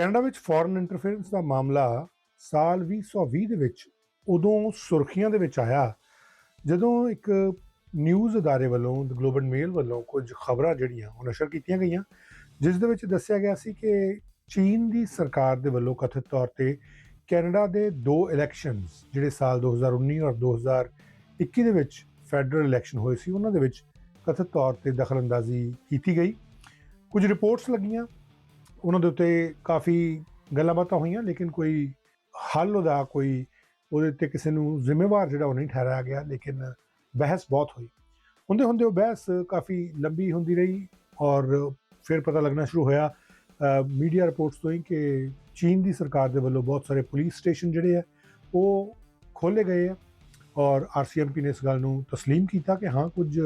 Canada ਵਿੱਚ foreign interference ਦਾ ਮਾਮਲਾ ਸਾਲ 2020 ਦੇ ਵਿੱਚ ਉਦੋਂ ਸੁਰਖੀਆਂ ਦੇ ਵਿੱਚ ਆਇਆ। ਜਦੋਂ ਇੱਕ ਨਿਊਜ਼ ਅਦਾਰੇ ਵੱਲੋਂ ਦ ਗਲੋਬਲ ਮੇਲ ਵੱਲੋਂ ਕੁਝ ਖਬਰਾਂ ਜਿਹੜੀਆਂ ਉਹ ਨਸ਼ਰ ਕੀਤੀਆਂ ਗਈਆਂ, ਜਿਸ ਦੇ ਵਿੱਚ ਦੱਸਿਆ ਗਿਆ ਸੀ ਕਿ ਚੀਨ ਦੀ ਸਰਕਾਰ ਦੇ ਵੱਲੋਂ ਕਥਿਤ ਤੌਰ ਤੇ ਕੈਨੇਡਾ ਦੇ ਦੋ ਇਲੈਕਸ਼ਨਸ ਜਿਹੜੇ ਸਾਲ 2019 ਔਰ 2021 ਦੇ ਵਿੱਚ ਫੈਡਰਲ ਇਲੈਕਸ਼ਨ ਹੋਏ ਸੀ, ਉਹਨਾਂ ਦੇ ਵਿੱਚ ਕਥਿਤ ਤੌਰ ਤੇ ਦਖਲਅੰਦਾਜ਼ੀ ਕੀਤੀ ਗਈ। ਕੁਝ ਰਿਪੋਰਟਸ ਲੱਗੀਆਂ ਉਹਨਾਂ ਦੇ ਉੱਤੇ ਕਾਫੀ ਗੱਲਾਂ ਬਾਤਾਂ ਹੋਈਆਂ ਲੇਕਿਨ ਕੋਈ ਹੱਲ ਉਹਦਾ ਕੋਈ ਉਹਦੇ ਉੱਤੇ ਕਿਸੇ ਨੂੰ ਜ਼ਿੰਮੇਵਾਰ ਜਿਹੜਾ ਉਹ ਨਹੀਂ ਠਹਿਰਾਇਆ ਗਿਆ ਲੇਕਿਨ ਬਹਿਸ ਬਹੁਤ ਹੋਈ ਹੁੰਦੇ ਹੁੰਦੇ ਉਹ ਬਹਿਸ ਕਾਫੀ ਲੰਬੀ ਹੁੰਦੀ ਰਹੀ ਔਰ ਫਿਰ ਪਤਾ ਲੱਗਣਾ ਸ਼ੁਰੂ ਹੋਇਆ ਮੀਡੀਆ ਰਿਪੋਰਟਸ ਤੋਂ ਹੀ ਕਿ ਚੀਨ ਦੀ ਸਰਕਾਰ ਦੇ ਵੱਲੋਂ ਬਹੁਤ ਸਾਰੇ ਪੁਲਿਸ ਸਟੇਸ਼ਨ ਜਿਹੜੇ ਆ ਉਹ ਖੋਲੇ ਗਏ ਆ ਔਰ ਆਰਸੀਐਮਪੀ ਨੇ ਇਸ ਗੱਲ ਨੂੰ تسلیم ਕੀਤਾ ਕਿ ਹਾਂ ਕੁਝ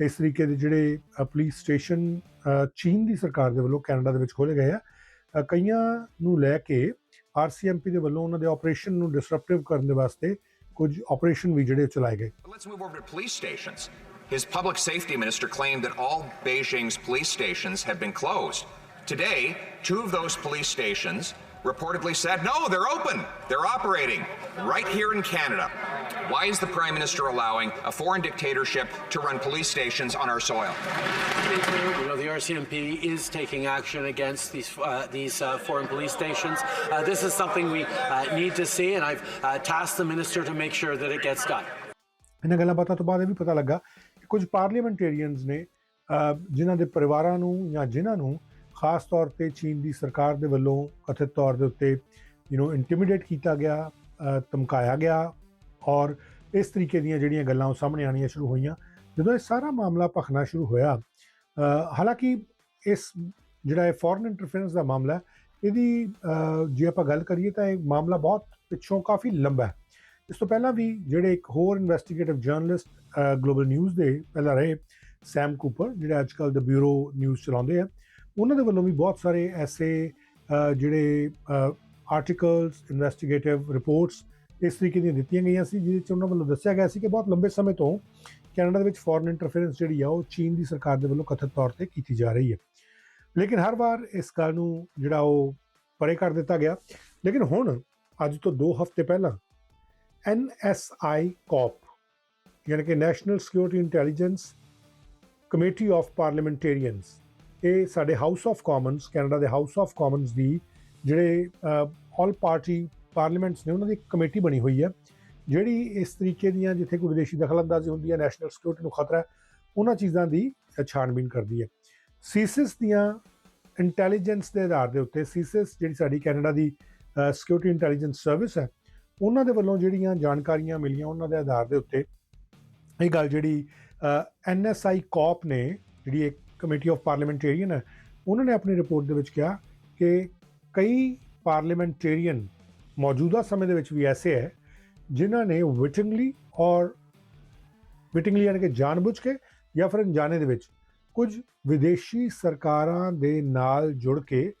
ਇਸ ਤਰੀਕੇ ਦੇ ਜਿਹੜੇ ਅ, ਪੁਲਿਸ ਸਟੇਸ਼ਨ ਅ, ਚੀਨ ਦੀ ਸਰਕਾਰ ਦੇ ਵੱਲੋਂ ਕੈਨੇਡਾ ਦੇ ਵਿੱਚ ਖੋਲੇ ਗਏ ਆ ਅ, ਕਈਆਂ ਨੂੰ ਲੈ ਕੇ ਆਰਸੀਐਮਪੀ ਦੇ ਵੱਲੋਂ ਉਹਨਾਂ ਦੇ ਆਪਰੇਸ਼ਨ ਨੂੰ ਡਿਸਰਪਟਿਵ ਕਰਨ ਦੇ ਵਾਸਤੇ ਕੁਝ ਆਪਰੇਸ਼ਨ ਵੀ ਜਿਹੜੇ ਚਲਾਏ ਗਏ But let's move over to police stations. His public safety minister claimed that all Beijing's police stations have been closed. Today, two of those police stations reportedly said, no, they're open, they're operating right here in Canada. Why is the Prime Minister allowing a foreign dictatorship to run police stations on our soil? You know, the RCMP is taking action against these uh, these uh, foreign police stations. Uh, this is something we uh, need to see, and I've uh, tasked the minister to make sure that it gets done. ਇਹਨਾਂ ਗੱਲਾਂ ਬਾਤਾਂ ਤੋਂ ਬਾਅਦ ਇਹ ਵੀ ਪਤਾ ਲੱਗਾ ਕਿ ਕੁਝ ਪਾਰਲੀਮੈਂਟੇਰੀਅਨਸ ਨੇ ਅਹ, ਜਿਨ੍ਹਾਂ ਦੇ ਪਰਿਵਾਰਾਂ ਨੂੰ ਜਾਂ ਜਿਨ੍ਹਾਂ ਨੂੰ ਖਾਸ ਤੌਰ ਤੇ ਚੀਨ ਦੀ ਸਰਕਾਰ ਦੇ ਵੱਲੋਂ ਕਥਿਤ ਤੌਰ ਦੇ ਉੱਤੇ ਯੂ نو ਇੰਟੀਮੀਡੇਟ ਕੀਤਾ ਗਿਆ ਧਮਕਾਇਆ ਗਿਆ ਔਰ ਇਸ ਤਰੀਕੇ ਦੀਆਂ ਜਿਹੜੀਆਂ ਗੱਲਾਂ ਉਹ ਸਾਹਮਣੇ ਆਉਣੀਆਂ ਸ਼ੁਰੂ ਹੋਈਆਂ। ਜਦੋਂ ਇਹ ਸਾਰਾ ਮਾਮਲਾ ਭਖਣਾ ਸ਼ੁਰੂ ਹੋਇਆ ਹਾਲਾਂਕਿ ਇਸ ਜਿਹੜਾ ਇਹ ਫੋਰਨ ਇੰਟਰਫੇਰੈਂਸ ਦਾ ਮਾਮਲਾ ਇਹਦੀ ਜੇ ਆਪਾਂ ਗੱਲ ਕਰੀਏ ਤਾਂ ਇਹ ਮਾਮਲਾ ਬਹੁਤ ਪਿੱਛੋਂ ਕਾਫੀ ਲੰਬਾ ਹੈ। ਇਸ ਤੋਂ ਪਹਿਲਾਂ ਵੀ ਜਿਹੜੇ ਇੱਕ ਹੋਰ ਇਨਵੈਸਟੀਗੇਟਿਵ ਜਰਨਲਿਸਟ ਗਲੋਬਲ ਨਿਊਜ਼ ਦੇ ਪਹਿਲਾਂ ਰਹੇ ਸੈਮ ਕੂਪਰ ਜਿਹੜੇ ਅੱਜਕੱਲ ਦਾ ਬਿਊਰੋ ਨਿਊਜ਼ ਚਲਾਉਂਦੇ ਆ ਉਹਨਾਂ ਦੇ ਵੱਲੋਂ ਵੀ ਬਹੁਤ ਸਾਰੇ ਐਸੇ ਜਿਹੜੇ ਆਰਟੀਕਲਸ ਇਨਵੈਸਟੀਗੇਟਿਵ ਰਿਪੋਰਟਸ ਇਸ ਤਰੀਕੇ ਦੀਆਂ ਦਿੱਤੀਆਂ ਗਈਆਂ ਸੀ, ਜਿਹਦੇ ਚ ਉਹਨਾਂ ਵੱਲੋਂ ਦੱਸਿਆ ਗਿਆ ਸੀ ਕਿ ਬਹੁਤ ਲੰਬੇ ਸਮੇਂ ਤੋਂ ਕੈਨੇਡਾ ਦੇ ਵਿੱਚ ਫੋਰਨ ਇੰਟਰਫੇਰੈਂਸ ਜਿਹੜੀ ਆ, ਉਹ ਚੀਨ ਦੀ ਸਰਕਾਰ ਦੇ ਵੱਲੋਂ ਕਥਿਤ ਤੌਰ ਤੇ ਕੀਤੀ ਜਾ ਰਹੀ ਹੈ। ਲੇਕਿਨ ਹਰ ਵਾਰ ਇਸ ਗੱਲ ਨੂੰ ਜਿਹੜਾ ਉਹ ਪਰੇ ਕਰ ਦਿੱਤਾ ਗਿਆ। ਲੇਕਿਨ ਹੁਣ, ਅੱਜ ਤੋਂ 2 ਹਫ਼ਤੇ ਪਹਿਲਾਂ NSI COP ਯਾਨੀ ਕਿ national security intelligence committee of parliamentarians ਇਹ ਸਾਡੇ ਹਾਊਸ ਆਫ ਕਾਮਨਸ ਕੈਨੇਡਾ ਦੇ ਹਾਊਸ ਆਫ ਕਾਮਨਸ ਦੀ ਜਿਹੜੇ ਆਲ ਪਾਰਟੀ ਪਾਰਲੀਮੈਂਟਸ ਨੇ, ਉਹਨਾਂ ਦੀ ਇੱਕ ਕਮੇਟੀ ਬਣੀ ਹੋਈ ਹੈ, ਜਿਹੜੀ ਇਸ ਤਰੀਕੇ ਦੀਆਂ ਜਿੱਥੇ ਕੋਈ ਵਿਦੇਸ਼ੀ ਦਖਲਅੰਦਾਜ਼ੀ ਹੁੰਦੀ ਹੈ ਨੈਸ਼ਨਲ ਸਿਕਿਉਰਿਟੀ ਨੂੰ ਖਤਰਾ ਹੈ, ਉਹਨਾਂ ਚੀਜ਼ਾਂ ਦੀ ਛਾਣਬੀਨ ਕਰਦੀ ਹੈ। ਸੀਸਿਸ ਦੀਆਂ ਇੰਟੈਲੀਜੈਂਸ ਦੇ ਆਧਾਰ ਦੇ ਉੱਤੇ ਸੀਸਿਸ ਜਿਹੜੀ ਸਾਡੀ ਕੈਨੇਡਾ ਦੀ ਸਿਕਿਉਰਿਟੀ ਇੰਟੈਲੀਜੈਂਸ ਸਰਵਿਸ ਹੈ, ਉਹਨਾਂ ਦੇ ਵੱਲੋਂ ਜਿਹੜੀਆਂ ਜਾਣਕਾਰੀਆਂ ਮਿਲੀਆਂ ਉਹਨਾਂ ਦੇ ਆਧਾਰ ਦੇ ਉੱਤੇ, ਇਹ ਗੱਲ ਜਿਹੜੀ ਐਨਐਸਆਈ ਕਾਪ ਨੇ, ਜਿਹੜੀ ਇੱਕ ਕਮੇਟੀ ਆਫ ਪਾਰਲੀਮੈਂਟੇਰੀਅਨ ਹੈ, ਉਹਨਾਂ ਨੇ ਆਪਣੀ ਰਿਪੋਰਟ ਦੇ ਵਿੱਚ ਕਿਹਾ ਕਿ ਕਈ ਪਾਰਲੀਮੈਂਟੇਰੀਅਨ ਮੌਜੂਦਾ ਸਮੇਂ ਦੇ ਵਿੱਚ ਵੀ ਐਸੇ ਹੈ, ਜਿਨ੍ਹਾਂ ਨੇ ਵਿਟਿੰਗਲੀ ਔਰ ਵਿਟਿੰਗਲੀ ਯਾਨੀ ਕਿ ਜਾਣਬੁੱਝ ਕੇ ਜਾਂ ਫਿਰ ਅਣਜਾਣੇ ਦੇ ਵਿੱਚ ਕੁਝ ਵਿਦੇਸ਼ੀ ਸਰਕਾਰਾਂ ਦੇ ਨਾਲ ਜੁੜ ਕੇ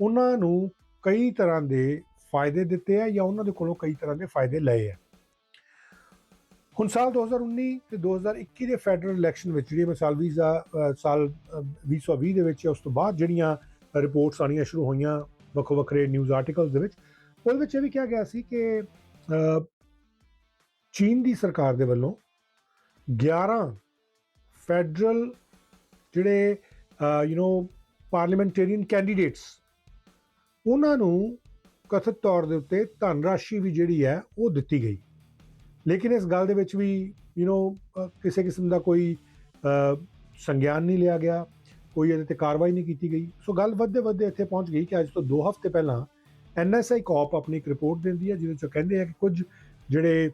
ਉਹਨਾਂ ਨੂੰ ਕਈ ਤਰ੍ਹਾਂ ਦੇ ਫਾਇਦੇ ਦਿੱਤੇ ਆ ਜਾਂ ਉਹਨਾਂ ਦੇ ਕੋਲੋਂ ਕਈ ਤਰ੍ਹਾਂ ਦੇ ਫਾਇਦੇ ਲਏ ਆ। ਹੁਣ ਸਾਲ 2019 ਤੇ 2021 ਦੇ ਫੈਡਰਲ ਇਲੈਕਸ਼ਨ ਵਿੱਚ ਜਿਹੜੀ ਮਿਸਾਲ ਵੀਜ਼ਾ ਦਾ ਸਾਲ ਅ, 2020 ਦੇ ਵਿੱਚ ਉਸ ਤੋਂ ਬਾਅਦ ਜਿਹੜੀਆਂ ਰਿਪੋਰਟਸ ਆਉਣੀਆਂ ਸ਼ੁਰੂ ਹੋਈਆਂ ਵੱਖੋ ਵੱਖਰੇ ਨਿਊਜ਼ ਆਰਟੀਕਲਸ ਦੇ ਵਿੱਚ ਉਹਦੇ ਵਿੱਚ ਇਹ ਵੀ ਕਿਹਾ ਗਿਆ ਸੀ ਕਿ ਚੀਨ ਦੀ ਸਰਕਾਰ ਦੇ ਵੱਲੋਂ 11 ਫੈਡਰਲ ਜਿਹੜੇ ਯੂ نو ਪਾਰਲੀਮੈਂਟੇਰੀਅਨ ਕੈਂਡੀਡੇਟਸ ਉਹਨਾਂ ਨੂੰ ਕਥਿਤ ਤੌਰ ਦੇ ਉੱਤੇ ਧਨ ਰਾਸ਼ੀ ਵੀ ਜਿਹੜੀ ਹੈ ਉਹ ਦਿੱਤੀ ਗਈ। ਲੇਕਿਨ ਇਸ ਗੱਲ ਦੇ ਵਿੱਚ ਵੀ ਯੂ نو ਕਿਸੇ ਕਿਸਮ ਦਾ ਕੋਈ ਅ, ਸੰਗਿਆਨ ਨਹੀਂ ਲਿਆ ਗਿਆ ਕੋਈ ਇਹਦੇ ਤੇ ਕਾਰਵਾਈ ਨਹੀਂ ਕੀਤੀ ਗਈ ਸੋ ਗੱਲ ਵੱਧਦੇ ਵੱਧਦੇ ਇੱਥੇ ਪਹੁੰਚ ਗਈ ਕਿ ਅੱਜ ਤੋਂ 2 ਹਫ਼ਤੇ ਪਹਿਲਾਂ ਐਨਐਸਆਈ ਕਾਪ ਆਪਣੀ ਇੱਕ ਰਿਪੋਰਟ ਦਿੰਦੀ ਹੈ ਜਿਹਦੇ ਚ ਕਹਿੰਦੇ ਆ ਕਿ ਕੁਝ ਜਿਹੜੇ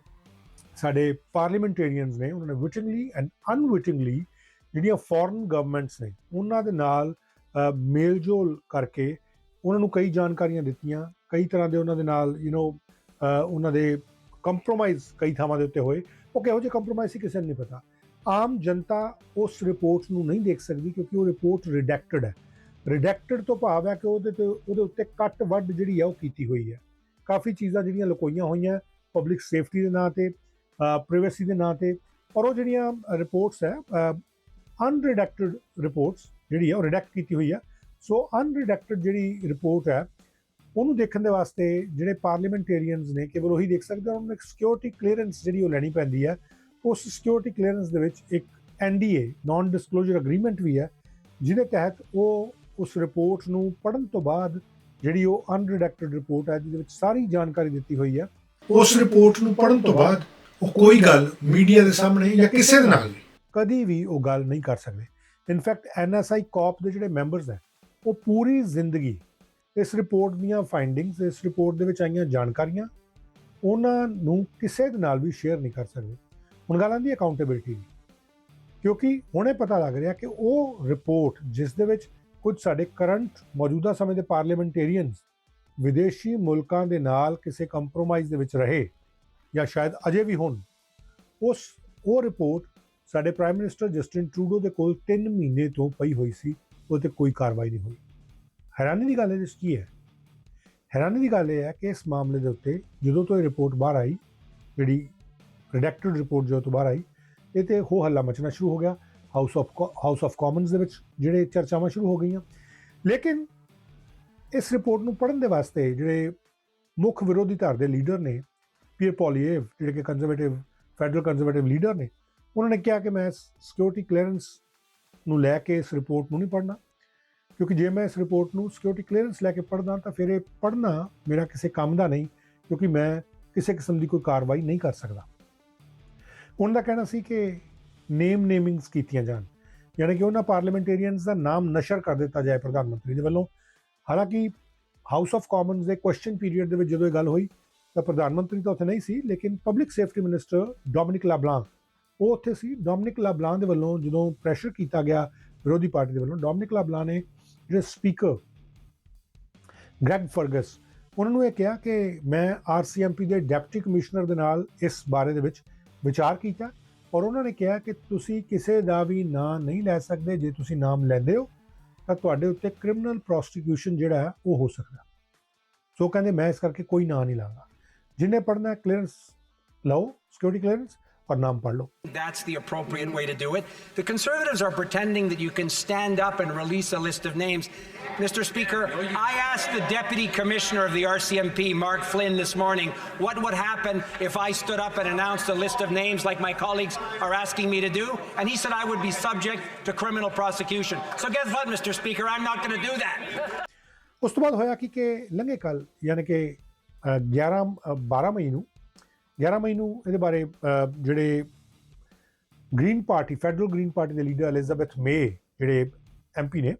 ਸਾਡੇ ਪਾਰਲੀਮੈਂਟੇਰੀਅਨਸ ਨੇ ਉਹਨਾਂ ਨੇ ਵਿਟਿੰਗਲੀ ਐਂਡ ਅਨਵਿਟਿੰਗਲੀ ਜਿਹੜੀਆਂ ਫੋਰਨ ਗਵਰਨਮੈਂਟਸ ਨੇ ਉਹਨਾਂ ਦੇ ਨਾਲ ਅ, ਮੇਲਜੋਲ ਕਰਕੇ ਉਹਨਾਂ ਨੂੰ ਕਈ ਜਾਣਕਾਰੀਆਂ ਦਿੱਤੀਆਂ ਕਈ ਤਰ੍ਹਾਂ ਦੇ ਉਹਨਾਂ ਦੇ ਨਾਲ ਯੂ نو ਉਹਨਾਂ ਦੇ ਕੰਪਰੋਮਾਈਜ਼ ਕਈ ਥਾਵਾਂ ਦੇ ਉੱਤੇ ਹੋਏ, ਉਹ ਕਿਹੋ ਜਿਹੇ ਕੰਪਰੋਮਾਈਜ਼ ਸੀ ਕਿਸੇ ਨੂੰ ਨਹੀਂ ਪਤਾ। ਆਮ ਜਨਤਾ ਉਸ ਰਿਪੋਰਟ ਨੂੰ ਨਹੀਂ ਦੇਖ ਸਕਦੀ ਕਿਉਂਕਿ ਉਹ ਰਿਪੋਰਟ ਰਿਡੈਕਟਡ ਹੈ। ਰਿਡੈਕਟਡ ਤੋਂ ਭਾਵ ਹੈ ਕਿ ਉਹਦੇ ਤੇ, ਉਹਦੇ ਉੱਤੇ ਕੱਟ ਵੱਡ ਜਿਹੜੀ ਹੈ ਉਹ ਕੀਤੀ ਹੋਈ ਹੈ। ਕਾਫੀ ਚੀਜ਼ਾਂ ਜਿਹੜੀਆਂ ਲੁਕੋਈਆਂ ਹੋਈਆਂ ਪਬਲਿਕ ਸੇਫਟੀ ਦੇ ਨਾਂ ਤੇ ਪ੍ਰਾਈਵੇਸੀ ਦੇ ਨਾਂ ਤੇ, ਔਰ ਉਹ ਜਿਹੜੀਆਂ ਰਿਪੋਰਟਸ ਹੈ ਅਨਰਿਡੈਕਟਡ ਰਿਪੋਰਟਸ ਜਿਹੜੀ ਹੈ ਉਹ ਰਿਡੈਕਟ ਕੀਤੀ ਹੋਈ ਹੈ। ਸੋ ਅਨਰਿਡੈਕਟਡ ਜਿਹੜੀ ਰਿਪੋਰਟ ਹੈ ਉਹਨੂੰ ਦੇਖਣ ਦੇ ਵਾਸਤੇ ਜਿਹੜੇ ਪਾਰਲੀਮੈਂਟੇਰੀਅਨਸ ਨੇ ਕੇਵਲ ਉਹੀ ਦੇਖ ਸਕਦੇ ਹਨ ਉਹਨਾਂ ਨੂੰ ਇੱਕ ਸਿਕਿਉਰਿਟੀ ਕਲੀਅਰੈਂਸ ਜਿਹੜੀ ਉਹ ਲੈਣੀ ਪੈਂਦੀ ਹੈ ਉਸ ਸਿਕਿਉਰਿਟੀ ਕਲੀਅਰੈਂਸ ਦੇ ਵਿੱਚ ਇੱਕ ਐਨਡੀਏ ਨਾਨ ਡਿਸਕਲੋਜ਼ਰ ਅਗਰੀਮੈਂਟ ਵੀ ਹੈ ਜਿਹਦੇ ਤਹਿਤ ਉਹ ਉਸ ਰਿਪੋਰਟ ਨੂੰ ਪੜ੍ਹਨ ਤੋਂ ਬਾਅਦ ਜਿਹੜੀ ਉਹ ਅਨਰਿਡੈਕਟਡ ਰਿਪੋਰਟ ਹੈ ਜਿਹਦੇ ਵਿੱਚ ਸਾਰੀ ਜਾਣਕਾਰੀ ਦਿੱਤੀ ਹੋਈ ਹੈ ਉਸ ਰਿਪੋਰਟ ਨੂੰ ਪੜ੍ਹਨ ਤੋਂ ਬਾਅਦ ਉਹ ਕੋਈ ਗੱਲ ਮੀਡੀਆ ਦੇ ਸਾਹਮਣੇ ਜਾਂ ਕਿਸੇ ਦੇ ਨਾਲ ਕਦੀ ਵੀ ਉਹ ਗੱਲ ਨਹੀਂ ਕਰ ਸਕਦੇ। ਇਨਫੈਕਟ ਐਨਐਸਆਈ ਕਾਪ ਦੇ ਜਿਹੜੇ ਮੈਂਬਰਸ ਹੈ ਉਹ ਪੂਰੀ ਜ਼ਿੰਦਗੀ ਇਸ ਰਿਪੋਰਟ ਦੀਆਂ ਫਾਈਂਡਿੰਗਸ ਇਸ ਰਿਪੋਰਟ ਦੇ ਵਿੱਚ ਆਈਆਂ ਜਾਣਕਾਰੀਆਂ, ਉਹਨਾਂ ਨੂੰ ਕਿਸੇ ਦੇ ਨਾਲ ਵੀ ਸ਼ੇਅਰ ਨਹੀਂ ਕਰ ਸਕਦੇ। ਹੁਣ ਗੱਲ ਆਉਂਦੀ ਹੈ ਅਕਾਊਂਟੇਬਿਲਟੀ ਦੀ, ਕਿਉਂਕਿ ਹੁਣੇ ਪਤਾ ਲੱਗ ਰਿਹਾ ਕਿ ਉਹ ਰਿਪੋਰਟ ਜਿਸ ਦੇ ਵਿੱਚ ਕੁਝ ਸਾਡੇ ਕਰੰਟ ਮੌਜੂਦਾ ਸਮੇਂ ਦੇ ਪਾਰਲੀਮੈਂਟੇਰੀਅਨਸ ਵਿਦੇਸ਼ੀ ਮੁਲਕਾਂ ਦੇ ਨਾਲ ਕਿਸੇ ਕੰਪਰੋਮਾਈਜ਼ ਦੇ ਵਿੱਚ ਰਹੇ ਜਾਂ ਸ਼ਾਇਦ ਅਜੇ ਵੀ ਹੋਣ, ਉਸ, ਉਹ ਰਿਪੋਰਟ ਸਾਡੇ ਪ੍ਰਾਈਮ ਮਿਨਿਸਟਰ ਜਸਟਿਨ ਟਰੂਡੋ ਦੇ ਕੋਲ 3 ਮਹੀਨੇ ਤੋਂ ਪਈ ਹੋਈ ਸੀ ਉਹ ਤੇ ਕੋਈ ਕਾਰਵਾਈ ਨਹੀਂ ਹੋਈ। ਹੈਰਾਨੀ ਦੀ ਗੱਲ ਇਹਦੇ ਇਹ ਕੀ ਹੈ? ਹੈਰਾਨੀ ਦੀ ਗੱਲ ਇਹ ਹੈ ਕਿ ਇਸ ਮਾਮਲੇ ਦੇ ਉੱਤੇ ਜਦੋਂ ਤੋਂ ਇਹ ਰਿਪੋਰਟ ਬਾਹਰ ਆਈ, ਜਿਹੜੀ ਰਿਡੈਕਟਡ ਰਿਪੋਰਟ ਜਦੋਂ ਤੋਂ ਬਾਹਰ ਆਈ, ਇਹ ਤੇ ਹੋ ਹੱਲਾ ਮਚਣਾ ਸ਼ੁਰੂ ਹੋ ਗਿਆ House of House of Commons ਦੇ ਵਿੱਚ ਜਿਹੜੇ ਚਰਚਾਵਾਂ ਸ਼ੁਰੂ ਹੋ ਗਈਆਂ। ਲੇਕਿਨ ਇਸ ਰਿਪੋਰਟ ਨੂੰ ਪੜ੍ਹਨ ਦੇ ਵਾਸਤੇ ਜਿਹੜੇ ਮੁੱਖ ਵਿਰੋਧੀ ਧਿਰ ਦੇ ਲੀਡਰ ਨੇ ਪੀਅਰ ਪੋਲੀਏਵ ਜਿਹੜੇ ਕਿ ਕੰਜ਼ਰਵੇਟਿਵ ਫੈਡਰਲ ਕੰਜ਼ਰਵੇਟਿਵ ਲੀਡਰ ਨੇ, ਉਹਨਾਂ ਨੇ ਕਿਹਾ ਕਿ ਮੈਂ ਸਿਕਿਉਰਿਟੀ ਕਲੀਅਰੈਂਸ ਨੂੰ ਲੈ ਕੇ ਇਸ ਰਿਪੋਰਟ ਨੂੰ ਨਹੀਂ ਪੜ੍ਹਨਾ। ਕਿਉਂਕਿ ਜੇ ਮੈਂ ਇਸ ਰਿਪੋਰਟ ਨੂੰ ਸਿਕਿਉਰਿਟੀ ਕਲੀਅਰੈਂਸ ਲੈ ਕੇ ਪੜ੍ਹਦਾ ਤਾਂ ਫਿਰ ਇਹ ਪੜ੍ਹਨਾ ਮੇਰਾ ਕਿਸੇ ਕੰਮ ਦਾ ਨਹੀਂ, ਕਿਉਂਕਿ ਮੈਂ ਕਿਸੇ ਕਿਸਮ ਦੀ ਕੋਈ ਕਾਰਵਾਈ ਨਹੀਂ ਕਰ ਸਕਦਾ। ਉਹਨਾਂ ਦਾ ਕਹਿਣਾ ਸੀ ਕਿ ਨੇਮ ਨੇਮਿੰਗਸ ਕੀਤੀਆਂ ਜਾਣ, ਯਾਨੀ ਕਿ ਉਹਨਾਂ ਪਾਰਲੀਮੈਂਟੇਰੀਅਨਸ ਦਾ ਨਾਮ ਨਸ਼ਰ ਕਰ ਦਿੱਤਾ ਜਾਏ ਪ੍ਰਧਾਨ ਮੰਤਰੀ ਦੇ ਵੱਲੋਂ। ਹਾਲਾਂਕਿ ਹਾਊਸ ਆਫ ਕਾਮਨਸ ਦੇ ਕੁਐਸਚਨ ਪੀਰੀਅਡ ਦੇ ਵਿੱਚ ਜਦੋਂ ਇਹ ਗੱਲ ਹੋਈ, ਤਾਂ ਪ੍ਰਧਾਨ ਮੰਤਰੀ ਤਾਂ ਉੱਥੇ ਨਹੀਂ ਸੀ, ਲੇਕਿਨ public safety minister Dominic LeBlanc ਉਹ ਉੱਥੇ ਸੀ। ਡੋਮਿਨਿਕ ਲਾਬਲਾਂ ਦੇ ਵੱਲੋਂ ਜਦੋਂ ਪ੍ਰੈਸ਼ਰ ਕੀਤਾ ਗਿਆ ਵਿਰੋਧੀ ਪਾਰਟੀ ਦੇ ਵੱਲੋਂ ਡੋਮਿਨਿਕ ਲਾਬਲਾਂ ਨੇ ਜਿਹੜੇ ਸਪੀਕਰ ਗ੍ਰੈਗ ਫਰਗਸ ਉਹਨਾਂ ਨੂੰ ਇਹ ਕਿਹਾ ਕਿ ਮੈਂ ਆਰਸੀਐਮਪੀ ਦੇ ਡਿਪਟੀ ਕਮਿਸ਼ਨਰ ਦੇ ਨਾਲ ਇਸ ਬਾਰੇ ਦੇ ਵਿੱਚ ਵਿਚਾਰ ਕੀਤਾ ਔਰ ਉਹਨਾਂ ਨੇ ਕਿਹਾ ਕਿ ਤੁਸੀਂ ਕਿਸੇ ਦਾ ਵੀ ਨਾਂ ਨਹੀਂ ਲੈ ਸਕਦੇ, ਜੇ ਤੁਸੀਂ ਨਾਮ ਲੈਂਦੇ ਹੋ, ਤਾਂ ਤੁਹਾਡੇ ਉੱਤੇ ਕ੍ਰਿਮੀਨਲ ਪ੍ਰੋਸਟੀਕਿਊਸ਼ਨ ਜਿਹੜਾ ਹੈ ਉਹ ਹੋ ਸਕਦਾ। ਸੋ ਕਹਿੰਦੇ, ਮੈਂ ਇਸ ਕਰਕੇ ਕੋਈ ਨਾਂ ਨਹੀਂ ਲਾਂਗਾ। ਜਿੰਨੇ ਪੜਨਾ ਕਲੀਅਰੈਂਸ ਲਓ security clearance ਔਰ ਨਾਮ ਪੜ ਲਓ That's the appropriate way to do it. The Conservatives are pretending that you can stand up and release a list of names. Mr. Speaker, I asked the Deputy Commissioner of the RCMP, Mark Flynn, this morning, what would happen if I stood up and announced a list of names like my colleagues are asking me to do? And he said I would be subject to criminal prosecution. So guess what, Mr. Speaker? I'm not going to do that. ਉਸ ਤੋਂ ਬਾਅਦ ਹੋਇਆ ਕੀ ਕਿ ਲੰਘੇ ਕੱਲ ਯਾਨੀ ਕਿ ਅ, 11 ਅ, 12 ਮਈ ਨੂੰ 11 ਮਈ ਨੂੰ ਇਹਦੇ ਬਾਰੇ ਜਿਹੜੇ Green Party federal Green Party ਦੇ ਲੀਡਰ ਐਲਿਜ਼ਾਬੈਥ ਮੇ ਜਿਹੜੇ ਐਮਪੀ ਨੇ,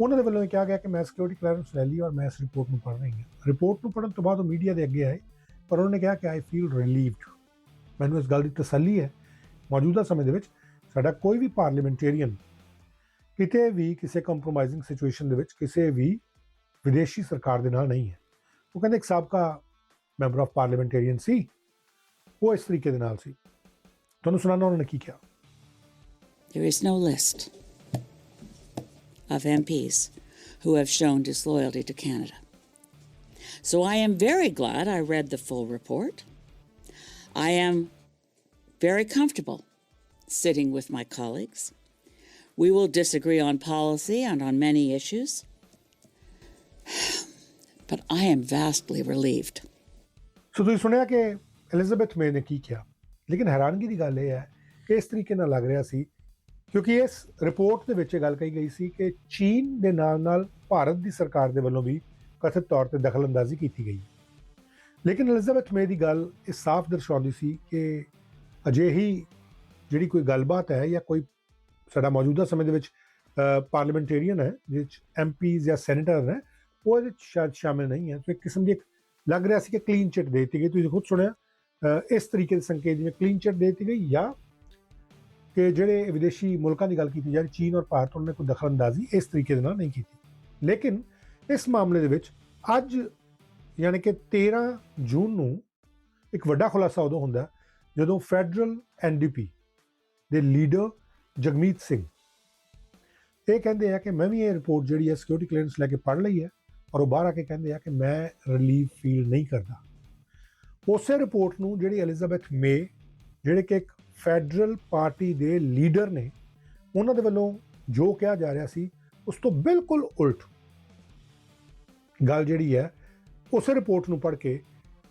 ਉਹਨਾਂ ਦੇ ਵੱਲੋਂ ਇਹ ਕਿਹਾ ਗਿਆ ਕਿ ਮੈਂ ਸਿਕਿਉਰਿਟੀ ਕਲੀਅਰੈਂਸ ਲੈ ਲਈ ਔਰ ਮੈਂ ਇਸ ਰਿਪੋਰਟ ਨੂੰ ਪੜ੍ਹ ਰਹੀ ਹਾਂ ਰਿਪੋਰਟ ਨੂੰ ਪੜ੍ਹਨ ਤੋਂ ਬਾਅਦ ਉਹ ਮੀਡੀਆ ਦੇ ਅੱਗੇ ਆਏ, ਪਰ ਉਹਨਾਂ ਨੇ ਕਿਹਾ ਕਿ ਆਈ ਫੀਲ ਰਿਲੀਵਡ ਮੈਨੂੰ ਇਸ ਗੱਲ ਦੀ ਤਸੱਲੀ ਹੈ, ਮੌਜੂਦਾ ਸਮੇਂ ਦੇ ਵਿੱਚ ਸਾਡਾ ਕੋਈ ਵੀ ਪਾਰਲੀਮੈਂਟੇਰੀਅਨ ਕਿਤੇ ਵੀ ਕਿਸੇ ਕੰਪਰੋਮਾਈਜ਼ਿੰਗ ਸਿਚੁਏਸ਼ਨ ਦੇ ਵਿੱਚ ਕਿਸੇ ਵੀ ਵਿਦੇਸ਼ੀ ਸਰਕਾਰ ਦੇ ਨਾਲ ਨਹੀਂ ਹੈ। ਉਹ ਕਹਿੰਦੇ ਇੱਕ ਸਾਬਕਾ ਮੈਂਬਰ ਆਫ ਪਾਰਲੀਮੈਂਟੇਰੀਅਨ ਸੀ। ਉਹ ਇਸ ਤਰੀਕੇ ਦੇ ਨਾਲ ਸੀ ਤੁਹਾਨੂੰ ਸੁਣਾਉਣਾ ਉਹਨਾਂ ਨੇ ਕੀ ਕਿਹਾ There is no list of MPs who have shown disloyalty to Canada. So I am very glad I read the full report. I am very comfortable sitting with my colleagues. We will disagree on policy and on many issues. But I am vastly relieved. ਸੋ ਤੁਸੀਂ ਸੁਣਿਆ ਕਿ Elizabeth May ਨੇ ਕੀ ਕਿਹਾ? ਲੇਕਿਨ ਹੈਰਾਨਗੀ ਦੀ ਗੱਲ ਇਹ ਹੈ ਕਿ ਇਸ ਤਰੀਕੇ ਨਾਲ ਲੱਗ ਰਿਹਾ ਸੀ, ਕਿਉਂਕਿ ਇਸ ਰਿਪੋਰਟ ਦੇ ਵਿੱਚ ਇਹ ਗੱਲ ਕਹੀ ਗਈ ਸੀ ਕਿ ਚੀਨ ਦੇ ਨਾਲ ਨਾਲ ਭਾਰਤ ਦੀ ਸਰਕਾਰ ਦੇ ਵੱਲੋਂ ਵੀ ਕਥਿਤ ਤੌਰ ਤੇ ਦਖਲਅੰਦਾਜ਼ੀ ਕੀਤੀ ਗਈ। ਲੇਕਿਨ ਐਲਿਜ਼ਾਬੈਥ ਮੇ ਦੀ ਗੱਲ ਇਹ ਸਾਫ਼ ਦਰਸਾਉਂਦੀ ਸੀ ਕਿ ਅਜਿਹੀ ਜਿਹੜੀ ਕੋਈ ਗੱਲਬਾਤ ਹੈ ਜਾਂ ਕੋਈ ਸਾਡਾ ਮੌਜੂਦਾ ਸਮੇਂ ਦੇ ਵਿੱਚ ਪਾਰਲੀਮੈਂਟੇਰੀਅਨ ਹੈ ਜਿਸ ਵਿੱਚ ਐਮਪੀਜ਼ ਜਾਂ ਸੈਨੇਟਰ ਹੈ ਉਹ ਇਹਦੇ 'ਚ ਸ਼ਾਇਦ ਸ਼ਾਮਿਲ ਨਹੀਂ ਹੈ। ਸੋ ਇੱਕ ਕਿਸਮ ਦੀ ਇੱਕ ਲੱਗ ਰਿਹਾ ਸੀ ਕਿ ਕਲੀਨ ਚਿੱਟ ਦੇ ਦਿੱਤੀ ਗਈ। ਤੁਸੀਂ ਖੁਦ ਸੁਣਿਆ? ਇਸ ਤਰੀਕੇ ਦੇ ਸੰਕੇਤ ਜਿਵੇਂ ਕਲੀਨ ਚਿੱਟ ਦੇ ਦਿੱਤੀ ਗਈ ਜਾਂ ਕਿ ਜਿਹੜੇ ਵਿਦੇਸ਼ੀ ਮੁਲਕਾਂ ਦੀ ਗੱਲ ਕੀਤੀ ਜਾ ਰਹੀ ਚੀਨ ਔਰ ਭਾਰਤ, ਉਹਨਾਂ ਨੇ ਕੋਈ ਦਖਲਅੰਦਾਜ਼ੀ ਇਸ ਤਰੀਕੇ ਦੇ ਨਾਲ ਨਹੀਂ ਕੀਤੀ। ਲੇਕਿਨ ਇਸ ਮਾਮਲੇ ਦੇ ਵਿੱਚ ਅੱਜ ਯਾਨੀ ਕਿ 13 ਜੂਨ ਨੂੰ ਇੱਕ ਵੱਡਾ ਖੁਲਾਸਾ ਉਦੋਂ ਹੁੰਦਾ ਜਦੋਂ ਫੈਡਰਲ ਐਨਡੀਪੀ ਦੇ ਲੀਡਰ ਜਗਮੀਤ ਸਿੰਘ ਇਹ ਕਹਿੰਦੇ ਆ ਕਿ ਮੈਂ ਵੀ ਇਹ ਰਿਪੋਰਟ ਜਿਹੜੀ ਹੈ ਸਿਕਿਉਰਿਟੀ ਕਲੀਅਰੈਂਸ ਲੈ ਕੇ ਪੜ੍ਹ ਲਈ ਹੈ ਔਰ ਉਹ ਬਾਹਰ ਆ ਕੇ ਕਹਿੰਦੇ ਆ ਕਿ ਮੈਂ ਰਿਲੀਫ ਫੀਲ ਨਹੀਂ ਕਰਦਾ। ਉਸੇ ਰਿਪੋਰਟ ਨੂੰ ਜਿਹੜੀ ਐਲਿਜ਼ਾਬੈਥ ਮੇ ਜਿਹੜੇ ਕਿ ਇੱਕ ਫੈਡਰਲ ਪਾਰਟੀ ਦੇ ਲੀਡਰ ਨੇ, ਉਹਨਾਂ ਦੇ ਵੱਲੋਂ ਜੋ ਕਿਹਾ ਜਾ ਰਿਹਾ ਸੀ, ਉਸ ਤੋਂ ਬਿਲਕੁਲ ਉਲਟ ਗੱਲ ਜਿਹੜੀ ਹੈ, ਉਸੇ ਰਿਪੋਰਟ ਨੂੰ ਪੜ੍ਹ ਕੇ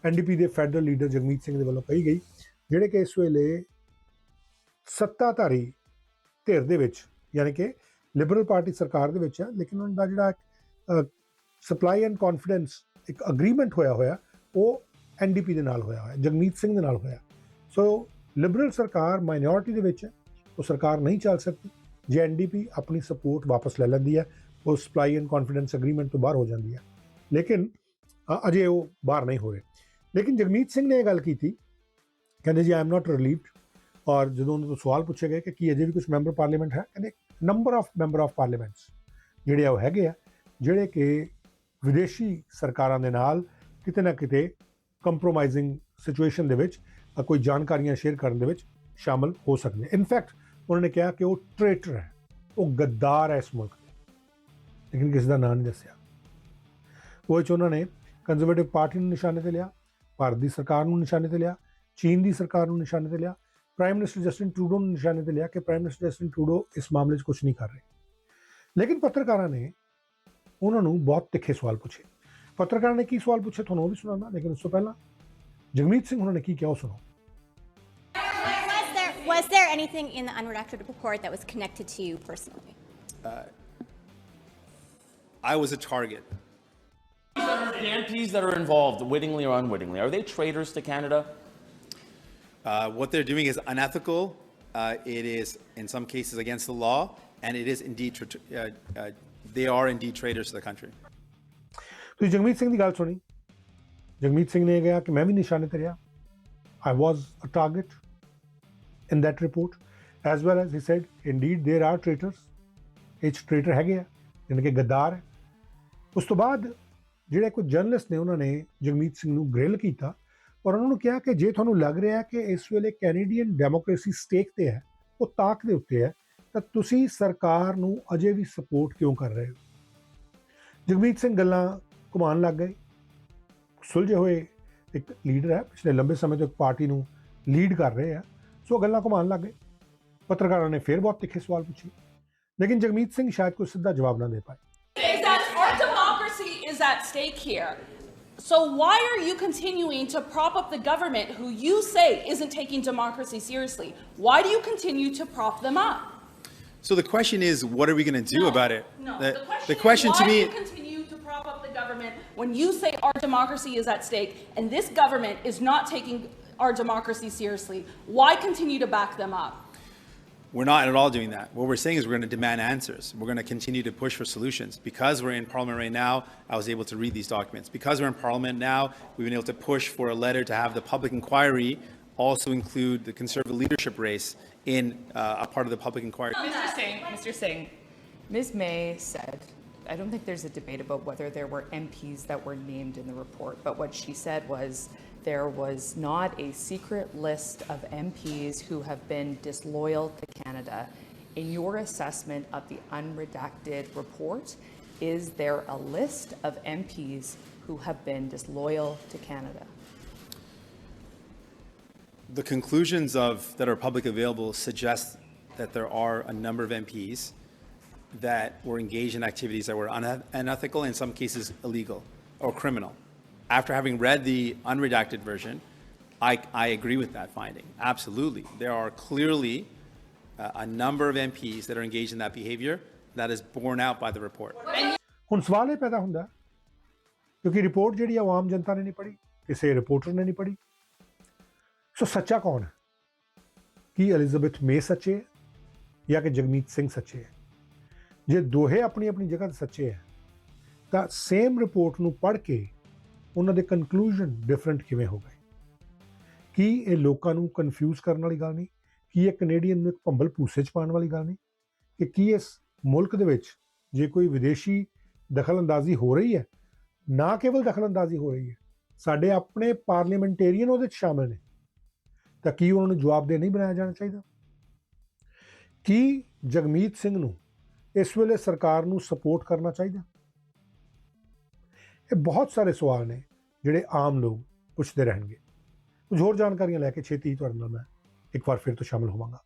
ਐਨਡੀਪੀ ਦੇ ਫੈਡਰਲ ਲੀਡਰ ਜਗਮੀਤ ਸਿੰਘ ਦੇ ਵੱਲੋਂ ਕਹੀ ਗਈ, ਜਿਹੜੇ ਕਿ ਇਸ ਵੇਲੇ ਸੱਤਾਧਾਰੀ ਧਿਰ ਦੇ ਵਿੱਚ, ਯਾਨੀ ਕਿ ਲਿਬਰਲ ਪਾਰਟੀ ਸਰਕਾਰ ਦੇ ਵਿੱਚ ਹੈ ਲੇਕਿਨ ਉਹਨਾਂ ਦਾ ਜਿਹੜਾ ਸਪਲਾਈ ਐਂਡ ਕੌਨਫੀਡੈਂਸ ਇੱਕ ਅਗਰੀਮੈਂਟ ਹੋਇਆ ਹੋਇਆ, ਉਹ ਐਨਡੀਪੀ ਦੇ ਨਾਲ ਹੋਇਆ ਹੋਇਆ ਜਗਮੀਤ ਸਿੰਘ ਦੇ ਨਾਲ ਹੋਇਆ। ਸੋ ਲਿਬਰਲ ਸਰਕਾਰ ਮਾਈਨੋਰਿਟੀ ਦੇ ਵਿੱਚ ਹੈ, ਉਹ ਸਰਕਾਰ ਨਹੀਂ ਚੱਲ ਸਕਦੀ। ਜੇ ਐਨਡੀਪੀ ਆਪਣੀ ਸਪੋਰਟ ਵਾਪਸ ਲੈ ਲੈਂਦੀ ਹੈ, ਉਹ ਸਪਲਾਈ ਐਂਡ ਕੌਨਫੀਡੈਂਸ ਅਗਰੀਮੈਂਟ ਤੋਂ ਬਾਹਰ ਹੋ ਜਾਂਦੀ ਹੈ। ਲੇਕਿਨ ਅਜੇ ਉਹ ਬਾਹਰ ਨਹੀਂ ਹੋ ਰਹੇ। ਲੇਕਿਨ ਜਗਮੀਤ ਸਿੰਘ ਨੇ ਇਹ ਗੱਲ ਕੀਤੀ, ਕਹਿੰਦੇ ਜੀ ਆਈ ਐਮ ਨਾਟ ਰਿਲੀਵਡ ਔਰ ਜਦੋਂ ਉਹਨਾਂ ਤੋਂ ਸਵਾਲ ਪੁੱਛੇ ਗਏ ਕਿ ਕੀ ਅਜੇ ਵੀ ਕੁਝ ਮੈਂਬਰ ਪਾਰਲੀਮੈਂਟ ਹੈ, ਕਹਿੰਦੇ number of member of parliaments ਜਿਹੜੇ ਆ ਉਹ ਹੈਗੇ ਆ, ਜਿਹੜੇ ਕਿ ਵਿਦੇਸ਼ੀ ਸਰਕਾਰਾਂ ਦੇ ਨਾਲ ਕਿਤੇ ਨਾ ਕਿਤੇ ਕੰਪਰੋਮਾਈਜ਼ਿੰਗ ਸਿਚੁਏਸ਼ਨ ਦੇ ਵਿੱਚ ਕੋਈ ਜਾਣਕਾਰੀਆਂ ਸ਼ੇਅਰ ਕਰਨ ਦੇ ਵਿੱਚ ਸ਼ਾਮਲ ਹੋ ਸਕਦੇ ਇਨਫੈਕਟ ਉਹਨਾਂ ਨੇ ਕਿਹਾ ਕਿ ਉਹ ਟ੍ਰੇਟਰ ਹੈ। ਉਹ ਗੱਦਾਰ ਹੈ ਇਸ ਮੁਲਕ ਦੇ ਲੇਕਿਨ ਕਿਸੇ ਦਾ ਨਾਂ ਨਹੀਂ ਦੱਸਿਆ। ਉਹ 'ਚ ਉਹਨਾਂ ਨੇ ਕੰਜ਼ਰਵੇਟਿਵ ਪਾਰਟੀ ਨੂੰ ਨਿਸ਼ਾਨੇ ਤੇ ਲਿਆ, ਭਾਰਤ ਦੀ ਸਰਕਾਰ ਨੂੰ ਨਿਸ਼ਾਨੇ ਤੇ ਲਿਆ, ਚੀਨ ਦੀ ਸਰਕਾਰ ਨੂੰ ਨਿਸ਼ਾਨੇ ਤੇ ਲਿਆ ਪ੍ਰਾਈਮ ਮਿਨਿਸਟਰ ਜਸਟਿਨ ਟਰੂਡੋ ਨੂੰ ਨਿਸ਼ਾਨੇ ਤੇ ਲਿਆ ਕਿ ਪ੍ਰਾਈਮ ਮਿਨਿਸਟਰ ਜਸਟਿਨ ਟਰੂਡੋ ਇਸ ਮਾਮਲੇ 'ਚ ਕੁਝ ਨਹੀਂ ਕਰ ਰਹੇ। ਲੇਕਿਨ ਪੱਤਰਕਾਰਾਂ ਨੇ ਉਹਨਾਂ ਨੂੰ ਬਹੁਤ ਤਿੱਖੇ ਸਵਾਲ ਪੁੱਛੇ। ਪੱਤਰਕਾਰਾਂ ਨੇ ਕੀ ਸਵਾਲ ਪੁੱਛੇ ਤੁਹਾਨੂੰ ਉਹ ਵੀ ਸੁਣਾਉਣਾ ਲੇਕਿਨ ਉਸ ਤੋਂ ਪਹਿਲਾਂ ਜਗਮੀਤ ਸਿੰਘ ਉਹਨਾਂ ਨੇ ਕੀ ਕਿਹਾ ਉਹ ਸੁਣੋ Was there, was there anything in the unredacted report that was connected to you personally? I was a target. The MPs that are involved, wittingly or unwittingly, are they traitors to Canada? Uh, what they're doing is unethical. Uh, it is, in some cases, against the law, and it is indeed, tra- uh, uh, they are indeed traitors to the country. ਤੁਸੀਂ ਜਗਮੀਤ ਸਿੰਘ ਦੀ ਗੱਲ ਸੁਣੀ। ਜਗਮੀਤ ਸਿੰਘ ਨੇ ਕਿਹਾ ਕਿ ਮੈਂ ਵੀ ਨਿਸ਼ਾਨੇ ਤੇ ਰਿਹਾ। I was a target in that report as well as he said, indeed, there are traitors ਇਹ 'ਚ ਟ੍ਰੇਟਰ ਹੈਗੇ ਆ ਜਿਹਨਾਂ ਕਿ ਗੱਦਾਰ ਹੈ। ਉਸ ਤੋਂ ਬਾਅਦ ਜਿਹੜੇ ਕੁਝ ਜਰਨਲਿਸਟ ਨੇ, ਉਹਨਾਂ ਨੇ ਜਗਮੀਤ ਸਿੰਘ ਨੂੰ ਗ੍ਰਿਲ ਕੀਤਾ ਔਰ ਉਹਨਾਂ ਨੂੰ ਕਿਹਾ ਕਿ ਜੇ ਤੁਹਾਨੂੰ ਲੱਗ ਰਿਹਾ ਕਿ ਇਸ ਵੇਲੇ ਕੈਨੇਡੀਅਨ ਡੈਮੋਕ੍ਰੇਸੀ ਸਟੇਕ ਤੇ ਹੈ, ਉਹ ਤਾਕ ਦੇ ਉੱਤੇ ਹੈ, ਤਾਂ ਤੁਸੀਂ ਸਰਕਾਰ ਨੂੰ ਅਜੇ ਵੀ ਸਪੋਰਟ ਕਿਉਂ ਕਰ ਰਹੇ ਹੋ? ਜਗਮੀਤ ਸਿੰਘ ਗੱਲਾਂ ਘੁਮਾਉਣ ਲੱਗ ਗਏ ਸੁਲਝੇ ਹੋਏ ਇੱਕ ਲੀਡਰ ਹੈ ਪਿਛਲੇ ਲੰਬੇ ਸਮੇਂ ਤੋਂ ਇੱਕ ਪਾਰਟੀ ਨੂੰ ਲੀਡ ਕਰ ਰਹੇ ਆ ਸੋ ਗੱਲਾਂ ਘੁਮਾਉਣ ਲੱਗ ਗਏ ਪੱਤਰਕਾਰਾਂ ਨੇ ਫਿਰ ਬਹੁਤ ਤਿੱਖੇ ਸਵਾਲ ਪੁੱਛੇ ਲੇਕਿਨ ਜਗਮੀਤ ਸਿੰਘ ਸ਼ਾਇਦ ਕੋਈ ਸਿੱਧਾ ਜਵਾਬ ਨਾ ਦੇ ਪਾਏ is that our democracy is at stake here. So why are you continuing to prop up the government who you say isn't taking democracy seriously? Why do you continue to prop them up? So the question is, what are we going to do No, about it? No. The, the question, the question is, to why me, when you say our democracy is at stake and this government is not taking our democracy seriously? Why continue to back them up? we're not at all doing that. What we're saying is we're going to demand answers. We're going to continue to push for solutions. Because we're in Parliament right now, I was able to read these documents. Because we're in Parliament now, we've been able to push for a letter to have the public inquiry also include the Conservative leadership race in uh, a part of the public inquiry. Mr. Singh, Mr. Singh, Ms. May said, I don't think there's a debate about whether there were MPs that were named in the report, but what she said was there was not a secret list of MPs who have been disloyal to Canada. In your assessment of the unredacted report, is there a list of MPs who have been disloyal to Canada? The conclusions of, that are public available suggest that there are a number of MPs that were engaged in activities that were uneth- unethical, in some cases illegal or criminal. After having read the unredacted version, I, I agree with that finding. Absolutely. There are clearly uh, a number of MPs that are engaged in that behavior that is borne out by the report. ਹੁਣ ਸਵਾਲ ਇਹ ਪੈਦਾ ਹੁੰਦਾ ਹੈ, ਕਿਉਂਕਿ report ਜਿਹੜੀ ਆ ਉਹ ਆਮ ਜਨਤਾ ਨੇ ਨਹੀਂ ਪੜ੍ਹੀ ਕਿਸੇ ਰਿਪੋਰਟਰ ਨੇ ਨਹੀਂ ਪੜ੍ਹੀ ਸੋ ਸੱਚਾ ਕੌਣ ਹੈ ਕੀ ਐਲਿਜ਼ਾਬeth ਮੇ ਸੱਚੇ ਹੈ ਜਾਂ ਕਿ ਜਗਮੀਤ ਸਿੰਘ ਸੱਚੇ ਹੈ ਜੇ ਦੋਹੇ ਆਪਣੀ ਆਪਣੀ ਜਗ੍ਹਾ ਤੇ ਸੱਚੇ ਹੈ, ਤਾਂ ਸੇਮ ਰਿਪੋਰਟ ਨੂੰ ਪੜ੍ਹ ਕੇ ਉਹਨਾਂ ਦੇ ਕਨਕਲੂਜਨ ਡਿਫਰੈਂਟ ਕਿਵੇਂ ਹੋ ਗਏ? ਕੀ ਇਹ ਲੋਕਾਂ ਨੂੰ ਕਨਫਿਊਜ਼ ਕਰਨ ਵਾਲੀ ਗੱਲ ਨਹੀਂ? ਕੀ ਇਹ ਕੈਨੇਡੀਅਨ ਨੂੰ ਇੱਕ ਭੰਬਲ ਭੂਸੇ ਚ ਪਾਉਣ ਵਾਲੀ ਗੱਲ ਨਹੀਂ? ਕਿ ਕੀ ਇਸ ਮੁਲਕ ਦੇ ਵਿੱਚ ਜੇ ਕੋਈ ਵਿਦੇਸ਼ੀ ਦਖਲਅੰਦਾਜ਼ੀ ਹੋ ਰਹੀ ਹੈ, ਨਾ ਕੇਵਲ ਦਖਲਅੰਦਾਜ਼ੀ ਹੋ ਰਹੀ ਹੈ, ਸਾਡੇ ਆਪਣੇ ਪਾਰਲੀਮੈਂਟੇਰੀਅਨ ਉਹਦੇ 'ਚ ਸ਼ਾਮਲ ਨੇ, ਤਾਂ ਕੀ ਉਹਨਾਂ ਨੂੰ ਜਵਾਬਦੇਹ ਨਹੀਂ ਬਣਾਇਆ ਜਾਣਾ ਚਾਹੀਦਾ? ਕੀ ਜਗਮੀਤ ਸਿੰਘ ਨੂੰ ਇਸ ਵੇਲੇ ਸਰਕਾਰ ਨੂੰ ਸਪੋਰਟ ਕਰਨਾ ਚਾਹੀਦਾ। ਇਹ ਬਹੁਤ ਸਾਰੇ ਸਵਾਲ ਨੇ ਜਿਹੜੇ ਆਮ ਲੋਕ ਪੁੱਛਦੇ ਰਹਿਣਗੇ। ਕੁਝ ਹੋਰ ਜਾਣਕਾਰੀਆਂ ਲੈ ਕੇ ਛੇਤੀ ਤੁਹਾਡੇ ਨਾਲ ਮੈਂ ਇੱਕ ਵਾਰ ਫਿਰ ਤੋਂ ਸ਼ਾਮਲ ਹੋਵਾਂਗਾ।